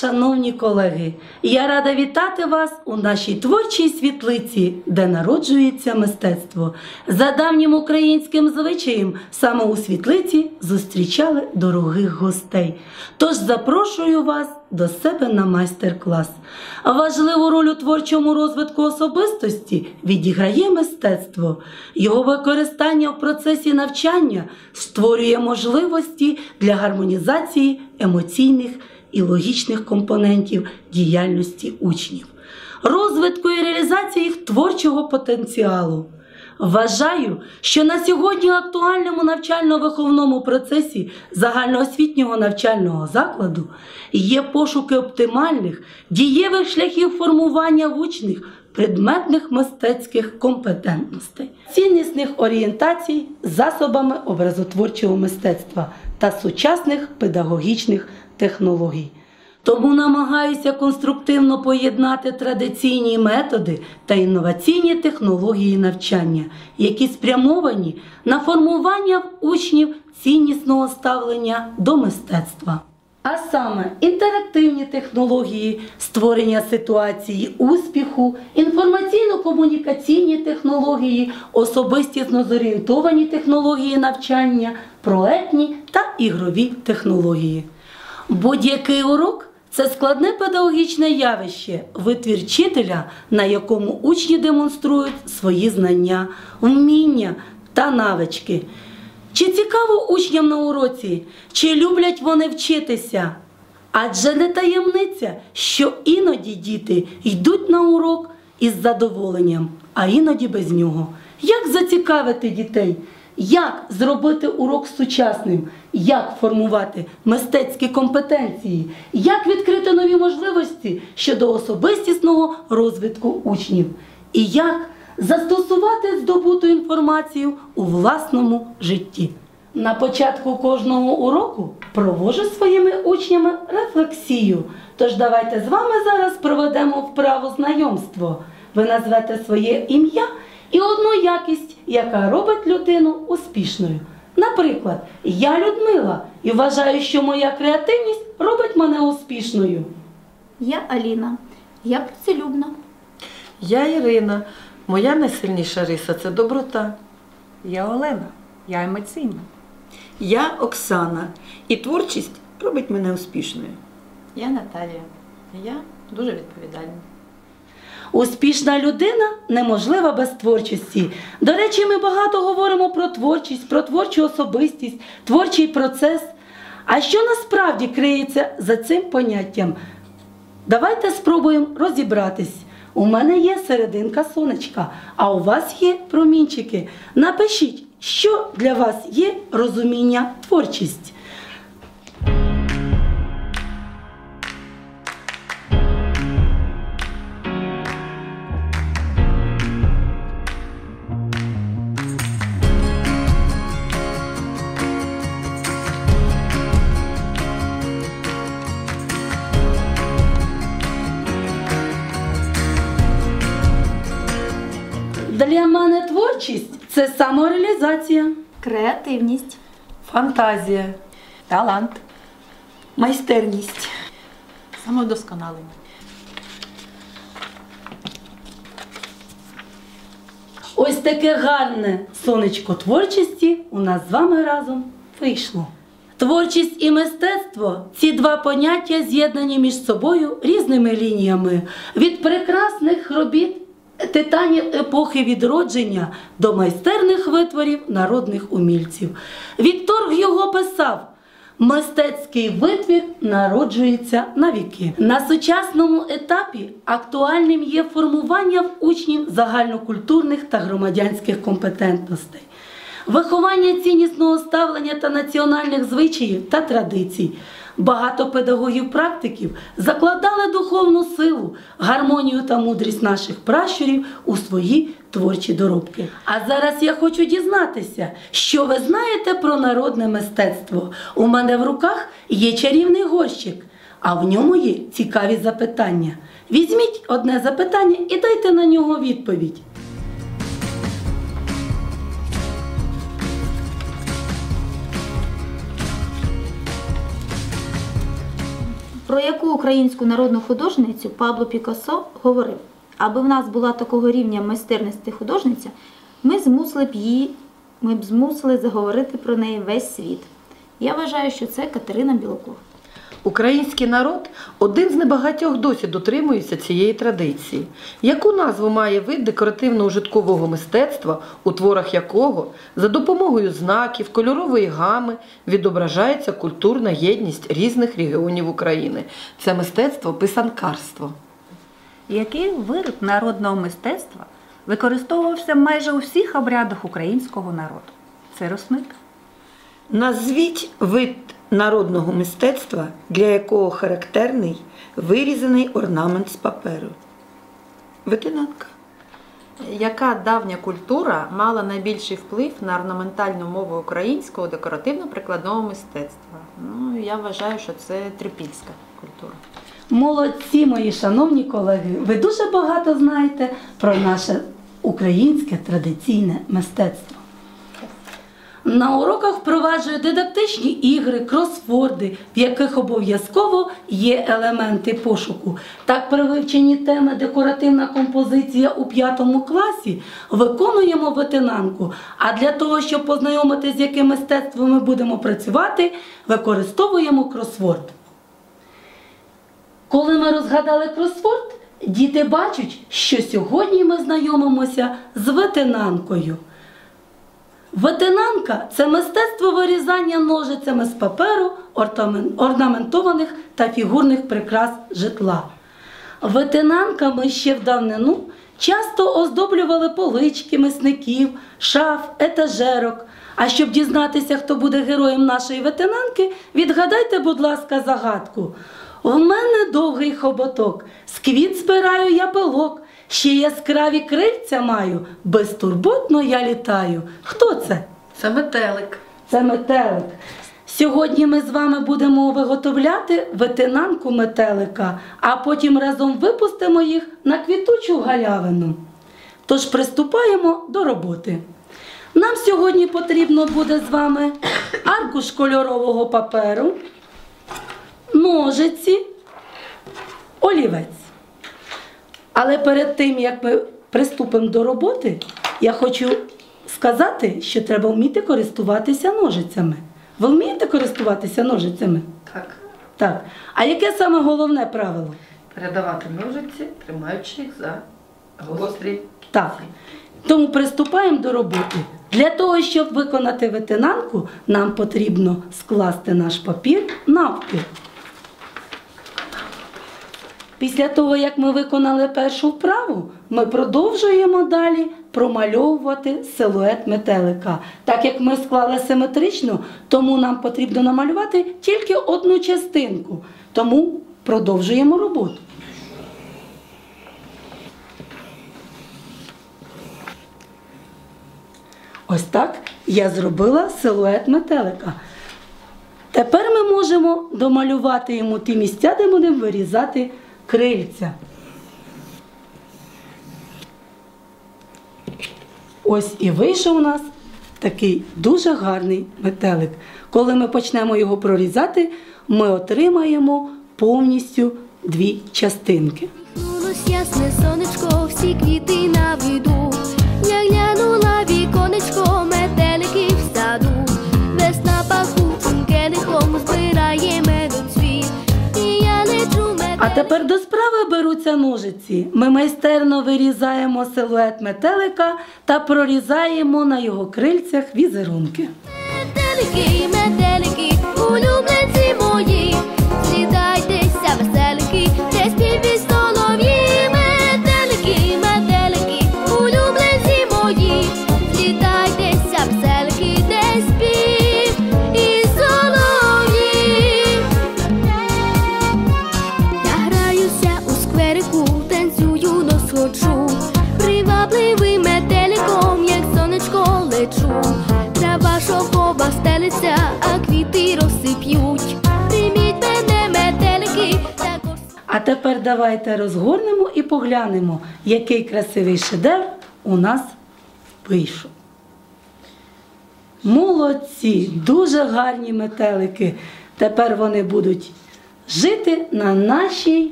шановні колеги! Я рада вітати вас у нашій творчій світлиці, де народжується мистецтво. За давнім українським звичаєм саме у світлиці зустрічали дорогих гостей. Тож запрошую вас до себе на майстер-клас. Важливу роль у творчому розвитку особистості відіграє мистецтво. Його використання в процесі навчання створює можливості для гармонізації емоційних і логічних компонентів діяльності учнів, розвитку і реалізації їх творчого потенціалу. Вважаю, що на сьогодні в актуальному навчально-виховному процесі загальноосвітнього навчального закладу є пошуки оптимальних, дієвих шляхів формування в учнів предметних мистецьких компетентностей, ціннісних орієнтацій засобами образотворчого мистецтва та сучасних педагогічних технологій. Тому намагаюся конструктивно поєднати традиційні методи та інноваційні технології навчання, які спрямовані на формування в учнів ціннісного ставлення до мистецтва. А саме інтерактивні технології, створення ситуації успіху, інформаційно-комунікаційні технології, особистісно зорієнтовані технології навчання, проектні та ігрові технології. Будь-який урок це складне педагогічне явище, витвір вчителя, на якому учні демонструють свої знання, вміння та навички. Чи цікаво учням на уроці, чи люблять вони вчитися? Адже не таємниця, що іноді діти йдуть на урок із задоволенням, а іноді без нього. Як зацікавити дітей? Як зробити урок сучасним, як формувати мистецькі компетенції, як відкрити нові можливості щодо особистісного розвитку учнів, і як застосувати здобуту інформацію у власному житті. На початку кожного уроку провожу своїми учнями рефлексію. Тож давайте з вами зараз проведемо вправу знайомство. Ви назвете своє ім'я і одну якість, яка робить людину успішною. Наприклад, я Людмила і вважаю, що моя креативність робить мене успішною. Я Аліна. Я працелюбна. Я Ірина. Моя найсильніша риса це доброта. Я Олена, я емоційна. Я Оксана, і творчість робить мене успішною. Я Наталія. Я дуже відповідальна. Успішна людина неможлива без творчості. До речі, ми багато говоримо про творчість, про творчу особистість, творчий процес. А що насправді криється за цим поняттям? Давайте спробуємо розібратись. У мене є серединка сонечка, а у вас є промінчики. Напишіть, що для вас є розуміння творчість. Для мене творчість це самореалізація, Креативність. Фантазія. Талант, Майстерність. Самовдосконалення. Ось таке гарне сонечко творчості у нас з вами разом вийшло. Творчість і мистецтво ці два поняття з'єднані між собою різними лініями від прекрасних робіт титанів епохи відродження до майстерних витворів народних умільців. Віктор його писав. Мистецький витвір народжується на віки. На сучасному етапі актуальним є формування в учнів загальнокультурних та громадянських компетентностей, виховання ціннісного ставлення та національних звичаїв та традицій. Багато педагогів-практиків закладали духовну силу, гармонію та мудрість наших пращурів у свої творчі доробки. А зараз я хочу дізнатися, що ви знаєте про народне мистецтво. У мене в руках є чарівний горщик, а в ньому є цікаві запитання. Візьміть одне запитання і дайте на нього відповідь. Про яку українську народну художницю Пабло Пікассо говорив? Аби в нас була такого рівня майстерності художниця, ми змусили б її, ми б змусили заговорити про неї весь світ. Я вважаю, що це Катерина Білокур. Український народ один з небагатьох досі дотримується цієї традиції. Яку назву має вид декоративно-ужиткового мистецтва, у творах якого за допомогою знаків, кольорової гами відображається культурна єдність різних регіонів України? Це мистецтво писанкарство. Який виріб народного мистецтва використовувався майже у всіх обрядах українського народу? Це рушник. Назвіть вид народного мистецтва, для якого характерний вирізаний орнамент з паперу. Ветенанка. Яка давня культура мала найбільший вплив на орнаментальну мову українського декоративно-прикладного мистецтва? Ну, я вважаю, що це трипільська культура. Молодці, мої шановні колеги, ви дуже багато знаєте про наше українське традиційне мистецтво. На уроках впроваджую дидактичні ігри, кросворди, в яких обов'язково є елементи пошуку. Так, при вивченні теми декоративна композиція у п'ятому класі виконуємо ветенанку. А для того, щоб познайомитися, з яким мистецтвом ми будемо працювати, використовуємо кросворд. Коли ми розгадали кросворд, діти бачать, що сьогодні ми знайомимося з ветенанкою. Ветенанка це мистецтво вирізання ножицями з паперу орнаментованих та фігурних прикрас житла. Ветенанками ще в давнину часто оздоблювали полички мисників, шаф, етажерок. А щоб дізнатися, хто буде героєм нашої ветенанки, відгадайте, будь ласка, загадку. В мене довгий хоботок, з квіт збираю я пилок, ще яскраві крильця маю, безтурботно я літаю. Хто це? Це метелик. Це метелик. Сьогодні ми з вами будемо виготовляти ветенанку метелика, а потім разом випустимо їх на квітучу галявину. Тож приступаємо до роботи. Нам сьогодні потрібно буде з вами аркуш кольорового паперу, ножиці, олівець. Але перед тим, як ми приступимо до роботи, я хочу сказати, що треба вміти користуватися ножицями. Ви вмієте користуватися ножицями? Так. Так. А яке саме головне правило? Передавати ножиці, тримаючи їх за гострі. Так. Тому приступаємо до роботи. Для того, щоб виконати ветенанку, нам потрібно скласти наш папір навпіл. Після того, як ми виконали першу вправу, ми продовжуємо далі промальовувати силует метелика. Так як ми склали симетрично, тому нам потрібно намалювати тільки одну частинку. Тому продовжуємо роботу. Ось так я зробила силует метелика. Тепер ми можемо домалювати йому ті місця, де будемо вирізати крильця. Ось і вийшов у нас такий дуже гарний метелик. Коли ми почнемо його прорізати, ми отримаємо повністю дві частинки. Сонечко, всі квіти на виду. А тепер до справи беруться ножиці. Ми майстерно вирізаємо силует метелика та прорізаємо на його крильцях візерунки. Метелики, метелики, давайте розгорнемо і поглянемо, який красивий шедевр у нас вийшов. Молодці, дуже гарні метелики. Тепер вони будуть жити на нашій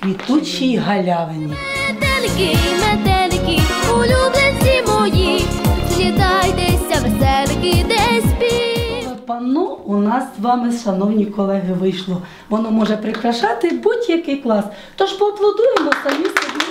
квітучій галявині. Метелики, метелики, улюбленці нас з вами, шановні колеги, вийшло. Воно може прикрашати будь-який клас. Тож поаплодуємо самі собі.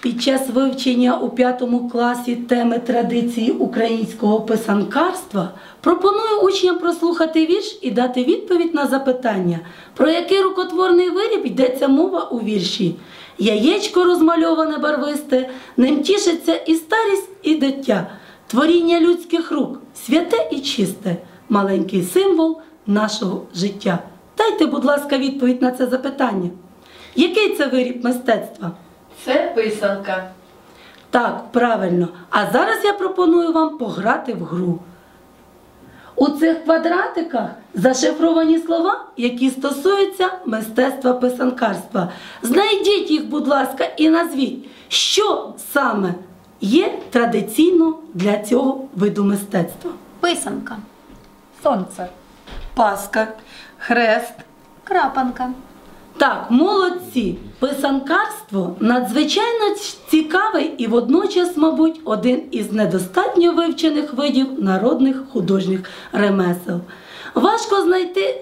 Під час вивчення у п'ятому класі теми традиції українського писанкарства пропоную учням прослухати вірш і дати відповідь на запитання, про який рукотворний виріб йдеться мова у вірші. Яєчко розмальоване барвисте, ним тішиться і старість, і дитя, творіння людських рук, святе і чисте, маленький символ нашого життя. Дайте, будь ласка, відповідь на це запитання. Який це виріб мистецтва? Це писанка. Так, правильно. А зараз я пропоную вам пограти в гру. У цих квадратиках зашифровані слова, які стосуються мистецтва писанкарства. Знайдіть їх, будь ласка, і назвіть, що саме є традиційно для цього виду мистецтва. Писанка, Сонце. Паска, хрест, крапанка, Так, молодці! Писанкарство надзвичайно цікавий і водночас, мабуть, один із недостатньо вивчених видів народних художніх ремесел. Важко знайти,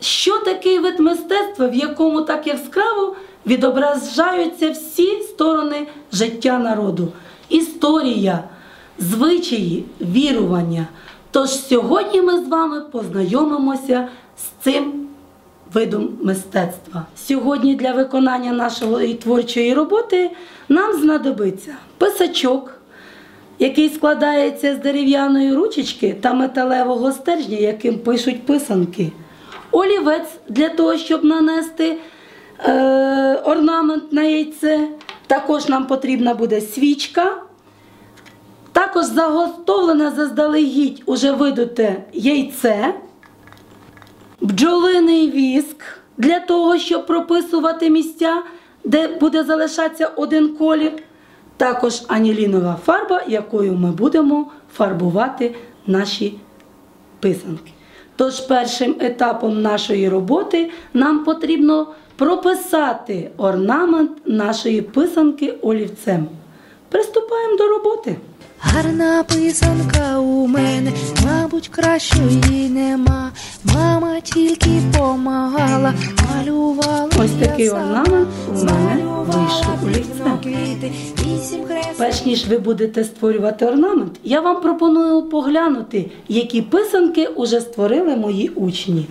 що такий вид мистецтва, в якому так яскраво відображаються всі сторони життя народу: історія, звичаї, вірування. Тож сьогодні ми з вами познайомимося з цим видом мистецтва. Сьогодні для виконання нашої творчої роботи нам знадобиться писачок, який складається з дерев'яної ручечки та металевого стержня, яким пишуть писанки. Олівець для того, щоб нанести е, орнамент на яйце. Також нам потрібна буде свічка. Також заготовлене заздалегідь уже видуте яйце бджолиний віск для того, щоб прописувати місця, де буде залишатися один колір. Також анілінова фарба, якою ми будемо фарбувати наші писанки. Тож першим етапом нашої роботи нам потрібно прописати орнамент нашої писанки олівцем. Приступаємо до роботи. Гарна писанка у мене, мабуть, кращої нема. Мама тільки помагала, малювала. Ось такий орнамент у мене вийшов у. Перш ніж ви будете створювати орнамент, я вам пропоную поглянути, які писанки уже створили мої учні.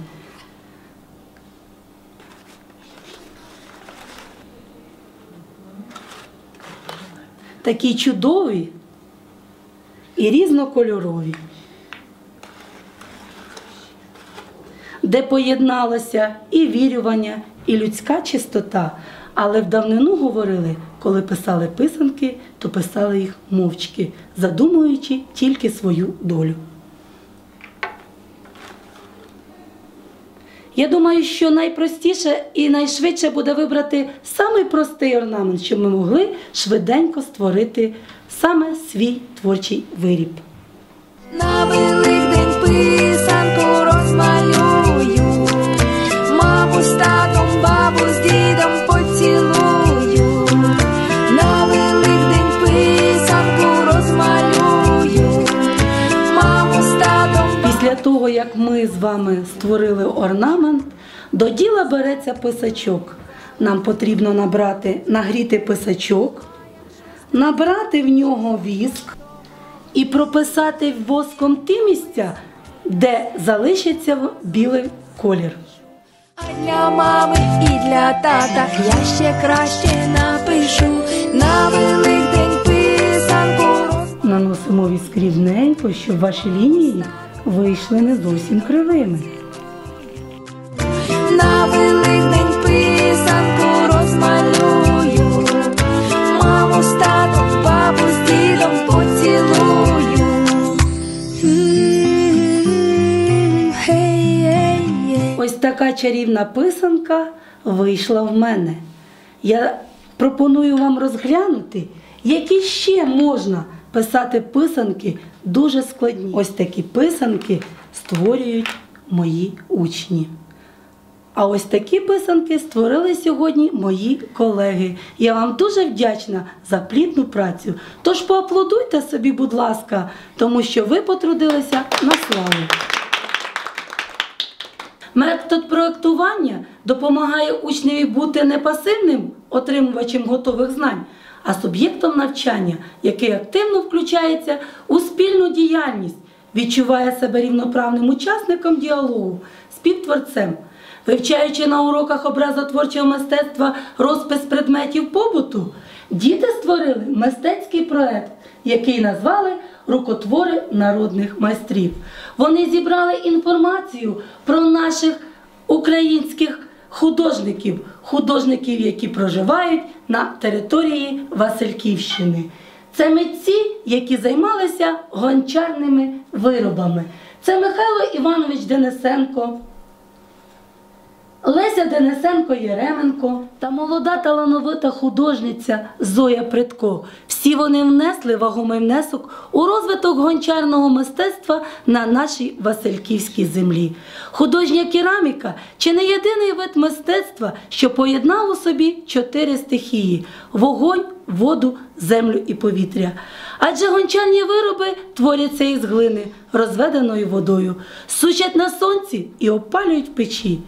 Такі чудові і різнокольорові, де поєдналося і вірювання, і людська чистота. Але в давнину говорили, коли писали писанки, то писали їх мовчки, задумуючи тільки свою долю. Я думаю, що найпростіше і найшвидше буде вибрати самий простий орнамент, щоб ми могли швиденько створити саме свій творчий виріб. На Великдень писанку розмалюю, маму з татом, бабу з дідом поцілую. На Великдень писанку розмалюю, маму з татом. Після того, як ми з вами створили орнамент, до діла береться писачок. Нам потрібно набрати, нагріти писачок, набрати в нього віск і прописати воском ті місця, де залишиться білий колір. А для мами і для тата я ще краще напишу. На Великдень писанку. Наносимо віск рівненько, щоб ваші лінії вийшли не зовсім кривими. На Великдень така чарівна писанка вийшла в мене. Я пропоную вам розглянути, які ще можна писати писанки дуже складні. Ось такі писанки створюють мої учні. А ось такі писанки створили сьогодні мої колеги. Я вам дуже вдячна за плідну працю. Тож поаплодуйте собі, будь ласка, тому що ви потрудилися на славу. Метод проектування допомагає учневі бути не пасивним отримувачем готових знань, а суб'єктом навчання, який активно включається у спільну діяльність, відчуває себе рівноправним учасником діалогу, співтворцем. Вивчаючи на уроках образотворчого мистецтва розпис предметів побуту, діти створили мистецький проект, який назвали Рукотвори народних майстрів. Вони зібрали інформацію про наших українських художників, художників, які проживають на території Васильківщини. Це митці, які займалися гончарними виробами. Це Михайло Іванович Денисенко, Леся Денисенко Єременко та молода талановита художниця Зоя Притко. Всі вони внесли вагомий внесок у розвиток гончарного мистецтва на нашій Васильківській землі. Художня кераміка чи не єдиний вид мистецтва, що поєднав у собі чотири стихії: вогонь, воду, землю і повітря. Адже гончарні вироби творяться із глини, розведеною водою, сучать на сонці і опалюють печі.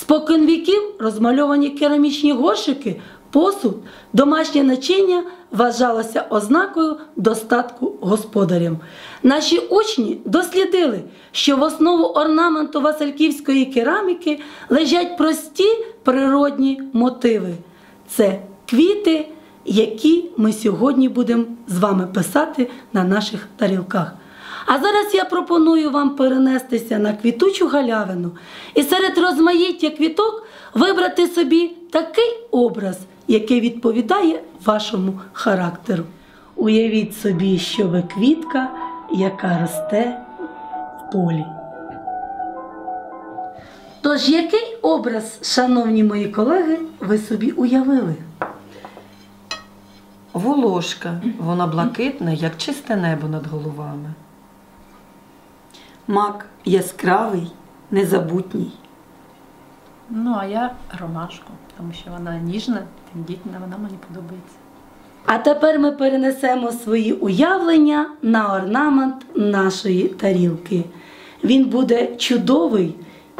Спокон віків розмальовані керамічні горшики, посуд, домашнє начиння вважалося ознакою достатку господарям. Наші учні дослідили, що в основу орнаменту Васильківської кераміки лежать прості природні мотиви. Це квіти, які ми сьогодні будемо з вами писати на наших тарілках. А зараз я пропоную вам перенестися на квітучу галявину і серед розмаїття квіток вибрати собі такий образ, який відповідає вашому характеру. Уявіть собі, що ви квітка, яка росте в полі. Тож, який образ, шановні мої колеги, ви собі уявили? Волошка, вона блакитна, як чисте небо над головами. Мак яскравий, незабутній. Ну, а я ромашку, тому що вона ніжна, тендітна, вона мені подобається. А тепер ми перенесемо свої уявлення на орнамент нашої тарілки. Він буде чудовий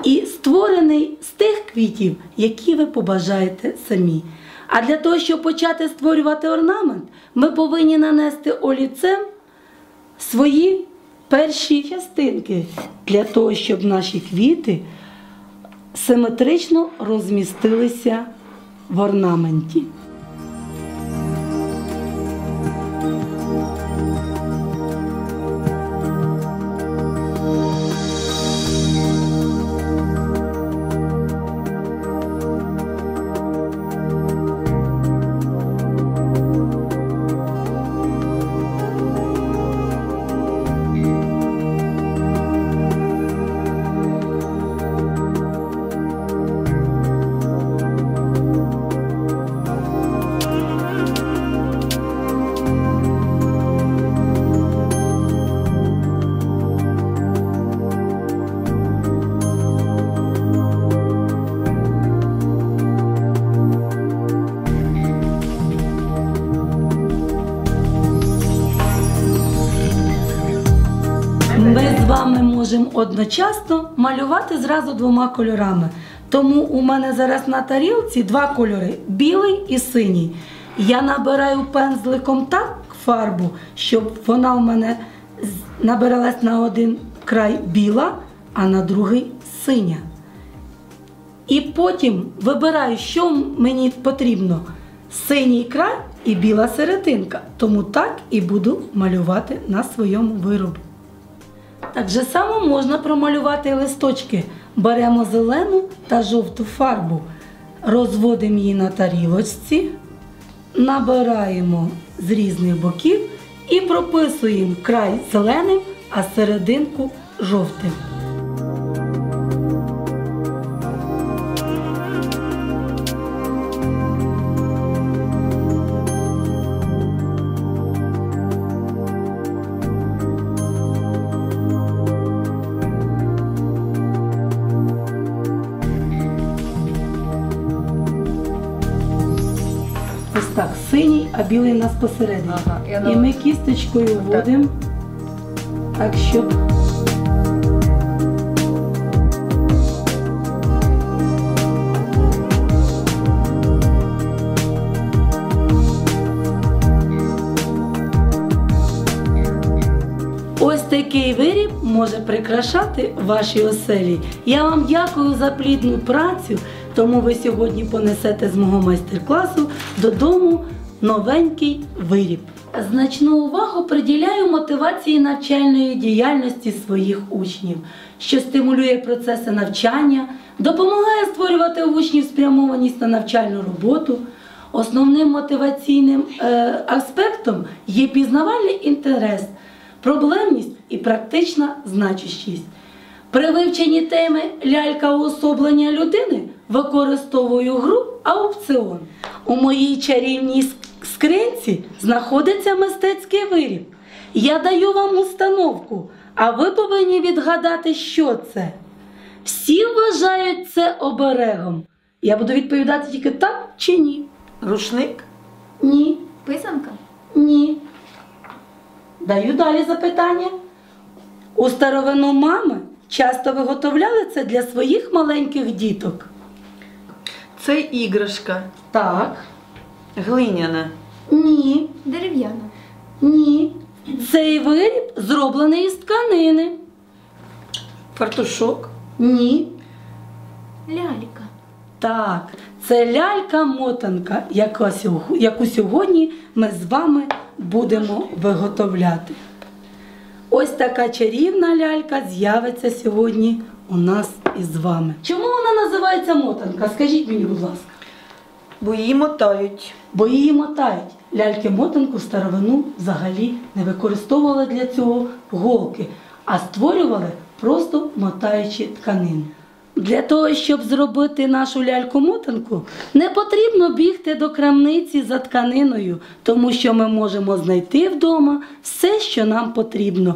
і створений з тих квітів, які ви побажаєте самі. А для того, щоб почати створювати орнамент, ми повинні нанести олівцем свої перші частинки для того, щоб наші квіти симетрично розмістилися в орнаменті. Можемо одночасно малювати зразу двома кольорами. Тому у мене зараз на тарілці два кольори білий і синій. Я набираю пензликом так фарбу, щоб вона у мене набиралась на один край біла, а на другий синя. І потім вибираю, що мені потрібно: синій край і біла серединка. Тому так і буду малювати на своєму виробі. Так же само можна промалювати листочки. Беремо зелену та жовту фарбу, розводимо її на тарілочці, набираємо з різних боків і прописуємо край зеленим, а серединку жовтим. А білий у нас посередині. Ага, я І ми кісточкою вводимо, так, щоб Ось такий виріб може прикрашати ваші оселі. Я вам дякую за плідну працю, тому ви сьогодні понесете з мого майстер-класу додому новенький виріб. Значну увагу приділяю мотивації навчальної діяльності своїх учнів, що стимулює процеси навчання, допомагає створювати у учнів спрямованість на навчальну роботу. Основним мотиваційним е, аспектом є пізнавальний інтерес, проблемність і практична значущість. При вивченні теми лялька уособлення людини використовую гру аукціон. У моїй чарівній скринці знаходиться мистецький виріб. Я даю вам установку, а ви повинні відгадати, що це. Всі вважають це оберегом. Я буду відповідати тільки так чи ні. Рушник? Ні. Писанка? Ні. Даю далі запитання. У старовину мами часто виготовляли це для своїх маленьких діток. Це іграшка. Так. Глиняна. Ні. Дерев'яна. Ні. Цей виріб зроблений із тканини. Фартушок. Ні. Лялька. Так, це лялька-мотанка, яку сьогодні ми з вами будемо виготовляти. Ось така чарівна лялька з'явиться сьогодні у нас із вами. Чому вона називається мотанка? Скажіть мені, будь ласка. Бо її мотають. Бо її мотають. Ляльки-мотанку старовину взагалі не використовували для цього голки, а створювали просто мотаючи тканину. Для того, щоб зробити нашу ляльку-мотанку, не потрібно бігти до крамниці за тканиною, тому що ми можемо знайти вдома все, що нам потрібно.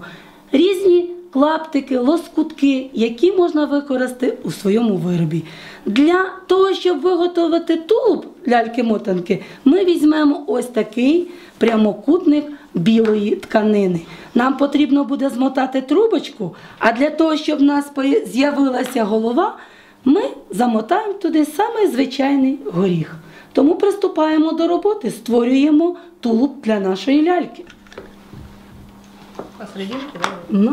Різні клаптики, лоскутки, які можна використати у своєму виробі. Для того, щоб виготовити тулуб ляльки-мотанки, ми візьмемо ось такий прямокутник білої тканини. Нам потрібно буде змотати трубочку, а для того, щоб в нас з'явилася голова, ми замотаємо туди самий звичайний горіх. Тому приступаємо до роботи, створюємо тулуб для нашої ляльки. Ну,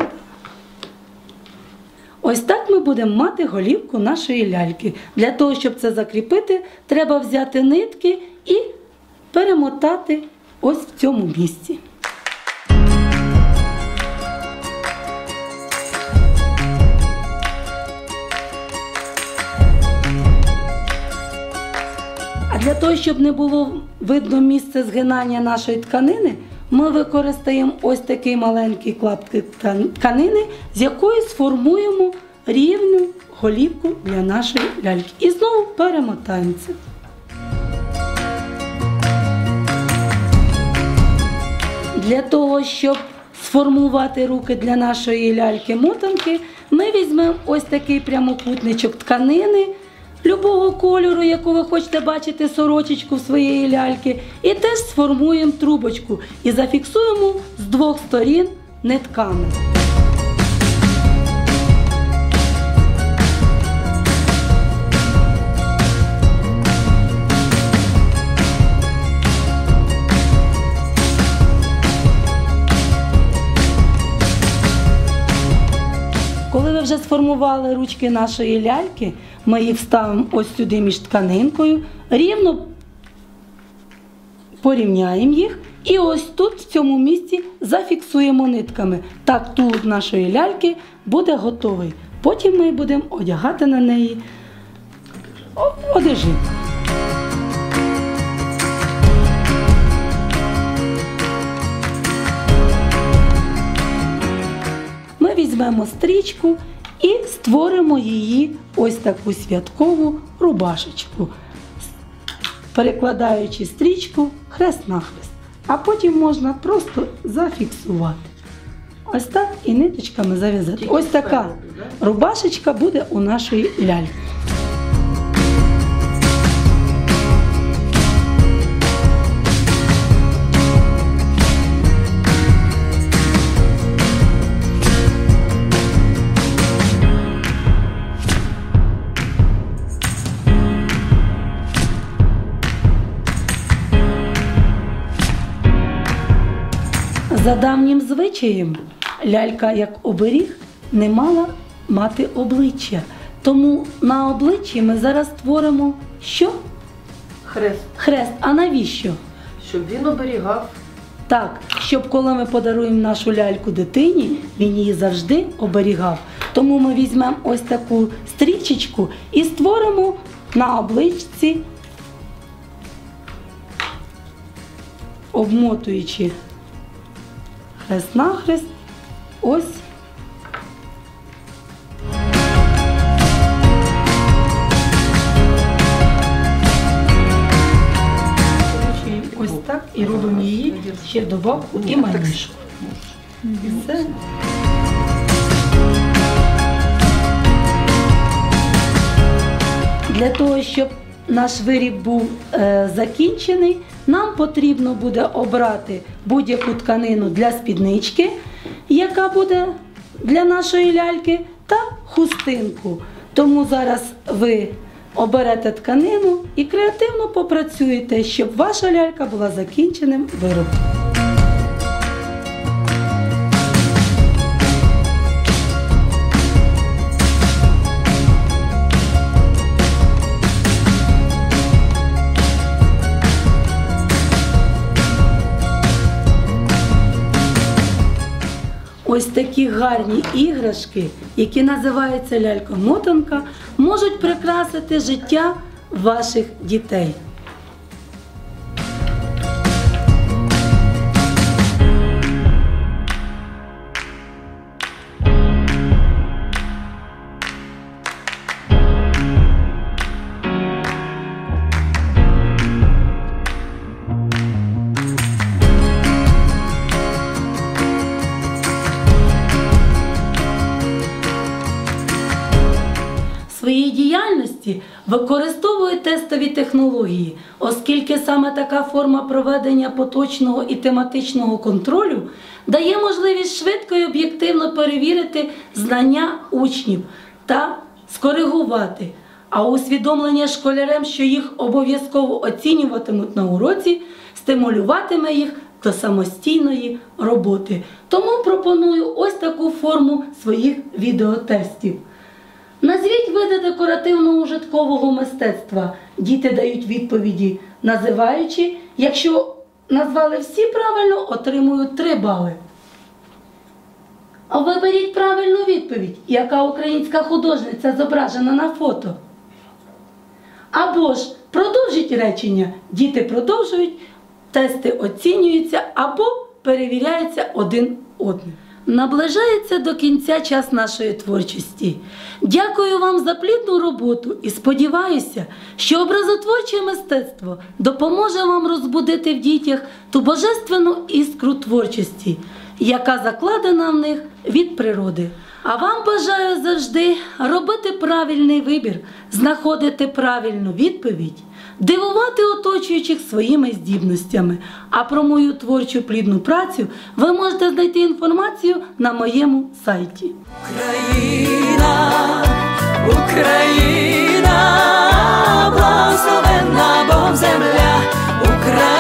Ось так ми будемо мати голівку нашої ляльки. Для того, щоб це закріпити, треба взяти нитки і перемотати ось в цьому місці. А для того, щоб не було видно місце згинання нашої тканини, ми використаємо ось такий маленький клаптик тканини, з якої сформуємо рівну голівку для нашої ляльки. І знову перемотаємо це. Для того, щоб сформувати руки для нашої ляльки-мотанки, ми візьмемо ось такий прямокутничок тканини любого кольору, яку ви хочете бачити сорочечку в своєї ляльки, і теж сформуємо трубочку і зафіксуємо з двох сторін нитками. Коли ви вже сформували ручки нашої ляльки, ми їх вставимо ось сюди між тканинкою, рівно порівняємо їх і ось тут, в цьому місці, зафіксуємо нитками. Так тулуб нашої ляльки буде готовий. Потім ми будемо одягати на неї одежі. Візьмемо стрічку і створимо її ось таку святкову рубашечку, перекладаючи стрічку хрест-нахрест. А потім можна просто зафіксувати. Ось так і ниточками зав'язати. Ось така рубашечка буде у нашої ляльки. За давнім звичаєм лялька як оберіг не мала мати обличчя. Тому на обличчі ми зараз створимо що? Хрест, Хрест. А навіщо? щоб він оберігав. Так, щоб коли ми подаруємо нашу ляльку дитині, він її завжди оберігав. Тому ми візьмемо ось таку стрічечку і створимо на обличці, обмотуючи хрест-нахрест, ось. Ось так і робимо її ще добавку і манішку. І все. Для того, щоб наш виріб був е, закінчений, нам потрібно буде обрати будь-яку тканину для спіднички, яка буде для нашої ляльки, та хустинку. Тому зараз ви оберете тканину і креативно попрацюєте, щоб ваша лялька була закінченим виробом. Ось такі гарні іграшки, які називаються лялька-мотанка, можуть прикрасити життя ваших дітей. Діяльності використовують тестові технології, оскільки саме така форма проведення поточного і тематичного контролю дає можливість швидко і об'єктивно перевірити знання учнів та скоригувати. А усвідомлення школярем, що їх обов'язково оцінюватимуть на уроці, стимулюватиме їх до самостійної роботи. Тому пропоную ось таку форму своїх відеотестів. Види декоративно-ужиткового мистецтва. Діти дають відповіді, називаючи. Якщо назвали всі правильно, отримують 3 бали. А виберіть правильну відповідь, яка українська художниця зображена на фото. Або ж продовжіть речення, діти продовжують, тести оцінюються або перевіряються один одним. Наближається до кінця час нашої творчості. Дякую вам за плідну роботу і сподіваюся, що образотворче мистецтво допоможе вам розбудити в дітях ту божественну іскру творчості, яка закладена в них від природи. А вам бажаю завжди робити правильний вибір, знаходити правильну відповідь, дивувати оточуючих своїми здібностями. А про мою творчу плідну працю ви можете знайти інформацію на моєму сайті. Україна, Україна, благословенна Богом земля, Україна,